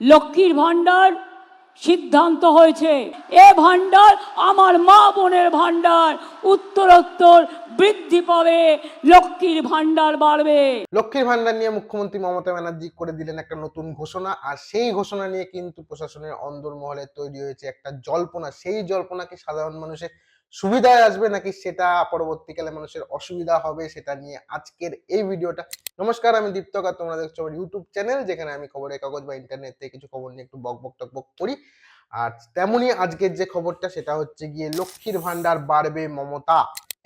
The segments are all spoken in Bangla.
লক্ষ্মীর ভাণ্ডার সিদ্ধান্ত হয়েছে। এ ভাণ্ডার আমার মা বোনের ভাণ্ডার। উত্তরোত্তর বৃদ্ধি পাবে, লক্ষ্মীর ভাণ্ডার বাড়বে। লক্ষ্মীর ভান্ডার নিয়ে মুখ্যমন্ত্রী মমতা ব্যানার্জি করে দিলেন একটা নতুন ঘোষণা, আর সেই ঘোষণা নিয়ে কিন্তু প্রশাসনের অন্দরমহলে তৈরি হয়েছে একটা জল্পনা। সেই জল্পনাকে সাধারণ মানুষের সুবিধায় আসবে নাকি সেটা পরবর্তীকালে মানুষের অসুবিধা হবে সেটা নিয়ে আজকের এই ভিডিওটা। নমস্কার, আমি দীপ্তকা তোমরা দেখছ আমার ইউটিউব চ্যানেল যেখানে আমি খবরের কাগজ বা ইন্টারনেট থেকে কিছু খবর নিয়ে একটু বক বক টক বক করি। আর তেমনই আজকের যে খবরটা সেটা হচ্ছে গিয়ে লক্ষ্মীর ভান্ডার বাড়বে মমতা।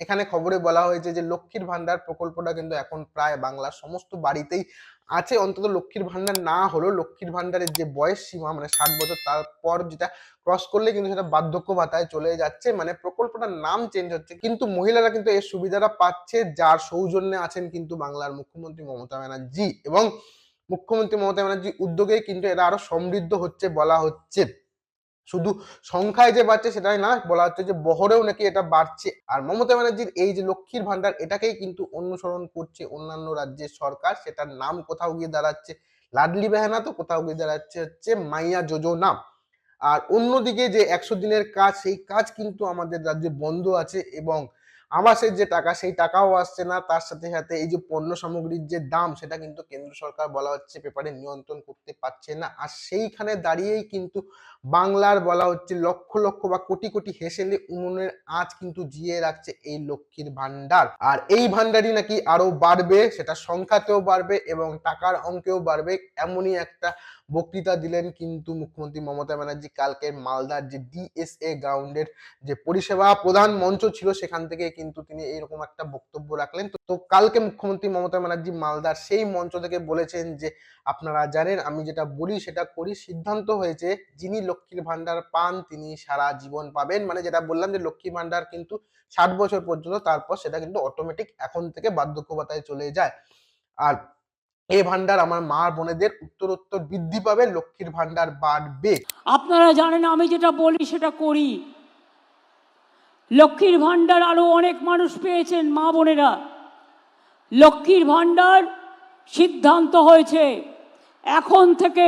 এখানে খবরে বলা হয়েছে যে লক্ষ্মীর ভান্ডার প্রকল্পটা কিন্তু এখন প্রায় বাংলার সমস্ত বাড়িতেই আছে। অন্তত লক্ষ্মীর ভান্ডার না হলেও লক্ষ্মীর ভান্ডারের যে বয়স সীমা মানে ষাট বছর, তারপর যেটা ক্রস করলে কিন্তু সেটা বার্ধক্য ভাতায় চলে যাচ্ছে। মানে প্রকল্পটার নাম চেঞ্জ হচ্ছে। কিন্তু মহিলারা কিন্তু এর সুবিধাটা পাচ্ছে, যার সৌজন্যে আছেন কিন্তু বাংলার মুখ্যমন্ত্রী মমতা ব্যানার্জি। এবং মুখ্যমন্ত্রী মমতা ব্যানার্জি উদ্যোগেই কিন্তু এরা আরও সমৃদ্ধ হচ্ছে বলা হচ্ছে। শুধু সংখ্যায় যে বাড়ছে সেটাই না, বলা হচ্ছে যে বহরেও নাকি এটা বাড়ছে। আর মমতা ব্যানার্জির এই যে লক্ষ্মীর ভান্ডার এটাকেই কিন্তু অনুসরণ করছে অন্যান্য রাজ্যের সরকার। সেটার নাম কোথাও গিয়ে দাঁড়াচ্ছে, লাডলি বেহানা তো কোথাও গিয়ে দাঁড়াচ্ছে হচ্ছে মাইয়া যোজনা। আর অন্যদিকে যে একশো দিনের কাজ, সেই কাজ কিন্তু আমাদের রাজ্যে বন্ধ আছে এবং আবাসের যে টাকা, সেই টাকাও আসছে না। তার সাথে সাথে এই যে পণ্য সামগ্রীর যে দাম, সেটা কিন্তু কেন্দ্র সরকার বলা হচ্ছে পেপারে নিয়ন্ত্রণ করতে পারছে না। আর সেইখানে দাঁড়িয়েই কিন্তু বাংলার বলা হচ্ছে লক্ষ লক্ষ বা কোটি কোটি হেসেলে উনুনের আঁচ কিন্তু জিয়ে রাখছে এই লক্ষ্মীর ভান্ডার আর এই ভান্ডারই নাকি আরও বাড়বে, সেটা সংখ্যাতেও বাড়বে এবং টাকার অঙ্কেও বাড়বে। এমনই একটা বক্তৃতা দিলেন কিন্তু মুখ্যমন্ত্রী মমতা ব্যানার্জি কালকে মালদার যে ডিএসএ গ্রাউন্ডের যে পরিষেবা প্রধান মঞ্চ ছিল, সেখান থেকে কিন্তু তিনি এইরকম একটা বক্তব্য রাখলেন। তো- কালকে মুখ্যমন্ত্রী মমতা ব্যানার্জি মালদার সেই মঞ্চ থেকে বলেছেন যে, আপনারা জানেন, আমি যেটা বলি, সেটা করি। সিদ্ধান্ত হয়েছে, যিনি লক্ষ্মীর ভান্ডার পান, তিনি সারা জীবন পাবেন। মানে যেটা বললাম যে লক্ষ্মী ভান্ডার কিন্তু ষাট বছর পর্যন্ত, তারপর সেটা কিন্তু অটোমেটিক এখন থেকে বার্ধক্য ভাতায় চলে যায়। আর এই ভান্ডার আমার মা বোনেদের উত্তরোত্তর বৃদ্ধি পাবে, লক্ষ্মীর ভান্ডার বাড়বে। আপনারা জানেন, আমি যেটা বলি, সেটা করি। লক্ষ্মীর ভান্ডার আরও অনেক মানুষ পেয়েছেন, মা বোনেরা। লক্ষ্মীর ভান্ডার সিদ্ধান্ত হয়েছে। এখন থেকে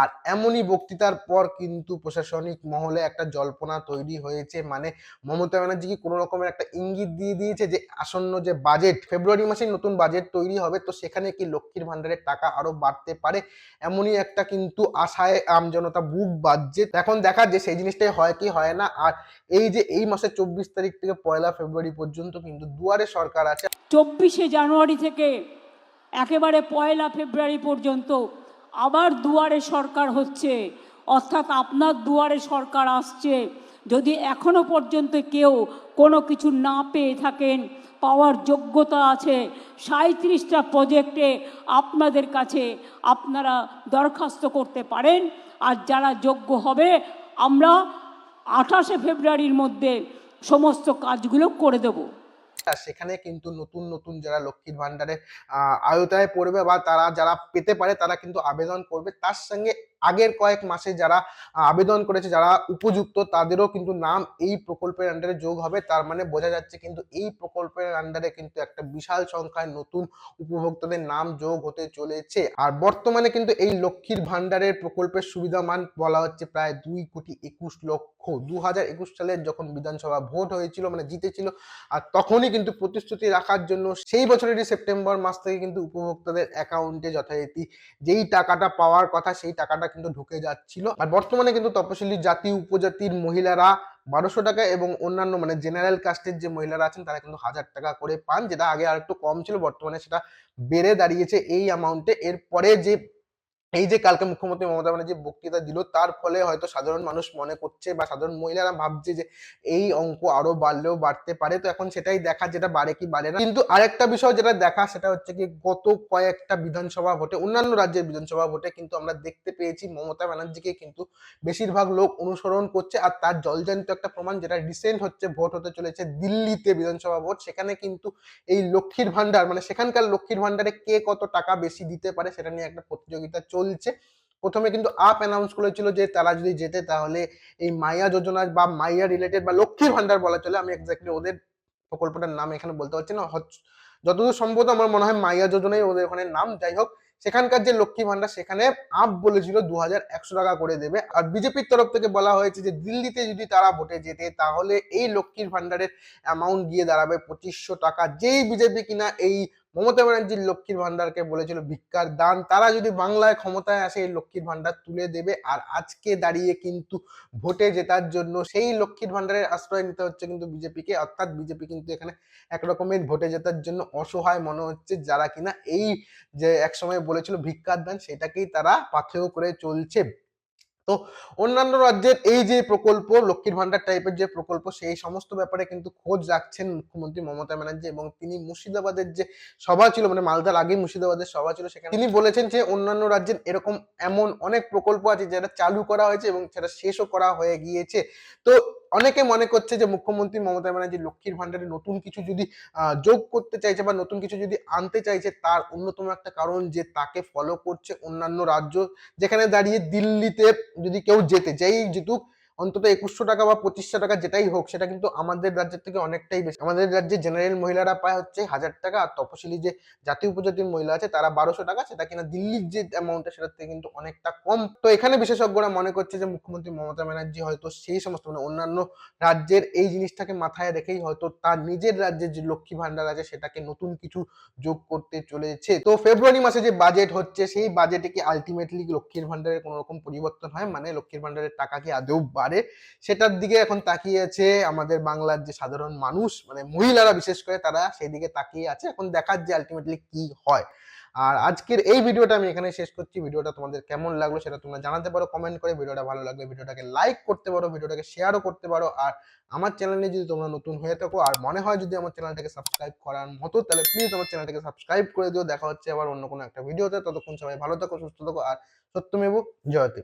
আর এমনই বক্তৃতার পর কিন্তু প্রশাসনিক মহলে একটা জল্পনা তৈরি হয়েছে। মানে মমতা ব্যানার্জি কি কোনো রকমের একটা ইঙ্গিত দিয়ে দিয়েছে যে, আসন্ন যে বাজেট ফেব্রুয়ারি মাসে নতুন বাজেট তৈরি হবে, তো সেখানে কি লক্ষ্মীর ভান্ডারের টাকা আরও বাড়তে পারে? এমনই একটা কিন্তু আশায় আমজনতা বুক বাজছে। এখন দেখা যে সেই জিনিসটাই হয় কি হয় না, আর এই যে এই মাসের চব্বিশ তারিখ থেকে পয়লা ফেব্রুয়ারি পর্যন্ত কিন্তু দুয়ারে সরকার আছে। চব্বিশে জানুয়ারি থেকে একেবারে পয়লা ফেব্রুয়ারি পর্যন্ত আবার দুয়ারে সরকার হচ্ছে, অর্থাৎ আপনার দুয়ারে সরকার আসছে। যদি এখনও পর্যন্ত কেউ কোনো কিছু না পেয়ে থাকেন, পাওয়ার যোগ্যতা আছে সাঁত্রিশটা প্রজেক্টে আপনাদের কাছে আপনারা দরখাস্ত করতে পারেন। আর যারা যোগ্য হবে, আমরা আঠাশে ফেব্রুয়ারির মধ্যে সমস্ত কাজগুলো করে দেবো। সেখানে কিন্তু নতুন নতুন যারা লক্ষ্মীর ভান্ডারের আয়তায় পড়বে বা তারা যারা পেতে পারে তারা কিন্তু আবেদন করবে। তার সঙ্গে আগের কয়েক মাসে যারা আবেদন করেছে, যারা উপযুক্ত, তাদেরও কিন্তু নাম এই প্রকল্পের আন্ডারে যোগ হবে। তার মানে বোঝা যাচ্ছে কিন্তু এই প্রকল্পের আন্ডারে কিন্তু একটা বিশাল সংখ্যায় নতুন উপভোক্তাদের নাম যোগ হতে চলেছে। আর বর্তমানে কিন্তু এই লক্ষ্মীর ভান্ডারের প্রকল্পের সুবিধামান বলা হচ্ছে প্রায় দুই কোটি একুশ লক্ষ। দু হাজার একুশ সালের যখন বিধানসভা ভোট হয়েছিল মানে জিতেছিল, আর তখনই কিন্তু প্রতিশ্রুতি রাখার জন্য সেই বছরেরই সেপ্টেম্বর মাস থেকে কিন্তু উপভোক্তাদের অ্যাকাউন্টে যথারীতি যেই টাকাটা পাওয়ার কথা, সেই টাকাটা কিন্তু ঢুকে যাচ্ছিল। আর বর্তমানে কিন্তু তপশিলি জাতি, উপজাতির মহিলারা বারোশো টাকা এবং অন্যান্য মানে জেনারেল কাস্টের যে মহিলারা আছেন, তারা কিন্তু হাজার টাকা করে পান, যেটা আগে আর একটু কম ছিল, বর্তমানে সেটা বেড়ে দাঁড়িয়েছে এই অ্যামাউন্টে এরপরে যে এই যে কালকে মুখ্যমন্ত্রী মমতা ব্যানার্জি বক্তৃতা দিল, তার ফলে হয়তো সাধারণ মানুষ মনে করছে বা সাধারণ মহিলারা ভাবছে যে এই অঙ্ক আরও বাড়লেও বাড়তে পারে। তো এখন সেটাই দেখা, যেটা বাড়ে কি বাড়ে না। কিন্তু আরেকটা বিষয় যেটা দেখা, সেটা হচ্ছে কি গত কয়েকটা বিধানসভা ভোটে, অন্যান্য রাজ্যের বিধানসভা ভোটে কিন্তু আমরা দেখতে পেয়েছি মমতা ব্যানার্জিকে কিন্তু বেশিরভাগ লোক অনুসরণ করছে আর তার জলজান্ত একটা প্রমাণ যেটা রিসেন্ট হচ্ছে, ভোট হতে চলেছে দিল্লিতে বিধানসভা ভোট। সেখানে কিন্তু এই লক্ষ্মীর ভান্ডার মানে সেখানকার লক্ষ্মীর ভান্ডারে কে কত টাকা বেশি দিতে পারে, সেটা নিয়ে একটা প্রতিযোগিতা চলছে। প্রথমে কিন্তু আপ অ্যানাউন্স করেছিল যে তারা যদি যেতে তাহলে এই মাইয়া যোজনা বা মাইয়া রিলেটেড বা লক্ষ্মীর ভান্ডার বলা চলে, আমি এক্স্যাক্টলি ওদের প্রকল্পটার নাম এখানে বলতে পারছি না। যতদূর সম্ভবত আমার মনে হয় মাইয়া যোজনাই ওদের ওখানে নাম। যাই হোক সেখানকার যে লক্ষ্মী ভান্ডার সেখানে আপ বলেছিল দু হাজার একশো টাকা করে দেবে। আর বিজেপির তরফ থেকে বলা হয়েছে যে দিল্লিতে যদি তারা ভোটে যেতে তাহলে এই লক্ষ্মীর ভান্ডারের অ্যামাউন্ট গিয়ে দাঁড়াবে পঁচিশশো টাকা। যেই বিজেপি কিনা এই মমতা ব্যানার্জির লক্ষ্মীর ভান্ডারকে বলেছিল ভিক্ষার দান। তারা যদি বাংলায় ক্ষমতায় আসে, এই লক্ষ্মীর ভান্ডার তুলে দেবে। আর আজকে দাঁড়িয়ে কিন্তু ভোটে জেতার জন্য সেই লক্ষ্মীর ভান্ডারের আশ্রয় নিতে হচ্ছে কিন্তু বিজেপিকে। অর্থাৎ বিজেপি কিন্তু এখানে এক রকমের ভোটে জেতার জন্য অসহায় মনে হচ্ছে যারা কিনা। এই যে একসময় বলেছিল ভিক্ষার দান, সেটাকেই তারা পাথেয় করে চলছে। তো অন্যান্য রাজ্যের এই যে প্রকল্প, লক্ষ্মীর ভান্ডার টাইপের যে প্রকল্প, সেই সমস্ত ব্যাপারে কিন্তু খোঁজ রাখছেন মুখ্যমন্ত্রী মমতা ব্যানার্জি এবং তিনি মুর্শিদাবাদের যে সভা ছিল মানে মালদার আগে মুর্শিদাবাদের সভা ছিল, সেখানে তিনি বলেছেন যে অন্যান্য রাজ্যের এরকম এমন অনেক প্রকল্প আছে, যেটা চালু করা হয়েছে এবং সেটা শেষও করা হয়ে গিয়েছে। তো অনেকে মনে করছে যে মুখ্যমন্ত্রী মমতা ব্যানার্জি লক্ষ্মীর ভান্ডারে নতুন কিছু যদি যোগ করতে চাইছে বা নতুন কিছু যদি আনতে চাইছে, তার অন্যতম একটা কারণ যে তাকে ফলো করছে অন্যান্য রাজ্য, যেখানে দাঁড়িয়ে দিল্লিতে যদি কেউ যেতে, যেই জিতুক অন্তত একুশশো টাকা বা পঁচিশশো টাকা যেটাই হোক, সেটা কিন্তু আমাদের রাজ্যের থেকে অনেকটাই বেশি। আমাদের রাজ্যে জেনারেল মহিলারা পায় হচ্ছে হাজার টাকা, আর তপশিলি যে জাতীয় উপজাতির মহিলা আছে তারা বারোশো টাকা, সেটা কিনা দিল্লির যে অ্যামাউন্টটা সেটার থেকে কিন্তু অনেকটা কম। তো এখানে বিশেষজ্ঞরা মনে করছে যে মুখ্যমন্ত্রী মমতা ব্যানার্জি হয়তো সেই সমস্ত মানে অন্যান্য রাজ্যের এই জিনিসটাকে মাথায় রেখেই হয়তো তার নিজের রাজ্যের যে লক্ষ্মী ভান্ডার আছে সেটাকে নতুন কিছু যোগ করতে চলেছে। তো ফেব্রুয়ারি মাসে যে বাজেট হচ্ছে, সেই বাজেটে কি আলটিমেটলি লক্ষ্মীর ভান্ডারের কোনো রকম পরিবর্তন হয়? মানে লক্ষ্মীর ভান্ডারের টাকা কি আদৌ বাড়ে সেটার দিকে এখন তাকিয়ে আছে আমাদের বাংলার যে সাধারণ মানুষ মানে মহিলারা বিশেষ করে তারা সেই দিকে তাকিয়ে আছে। এখন দেখার যে আলটিমেটলি কি হয়। আর আজকের এই ভিডিওটা আমি এখানে শেষ করছি। ভিডিওটা তোমাদের কেমন লাগল সেটা তোমরা জানাতে পারো কমেন্ট করে। ভিডিওটা ভালো লাগলে ভিডিওটাকে লাইক করতে পারো, ভিডিওটাকে শেয়ারও করতে পারো। আর আমার চ্যানেলে যদি তোমরা নতুন হয়ে থাকো, আর মনে হয় যদি আমার চ্যানেলটাকে সাবস্ক্রাইব করার মতো, তাহলে প্লিজ আমার চ্যানেলটাকে সাবস্ক্রাইব করে দিও। দেখা হচ্ছে আবার অন্য কোনো একটা ভিডিওতে। ততক্ষণ সবাই ভালো থাকো, সুস্থ থাকো। আর সত্যমেব জয়তে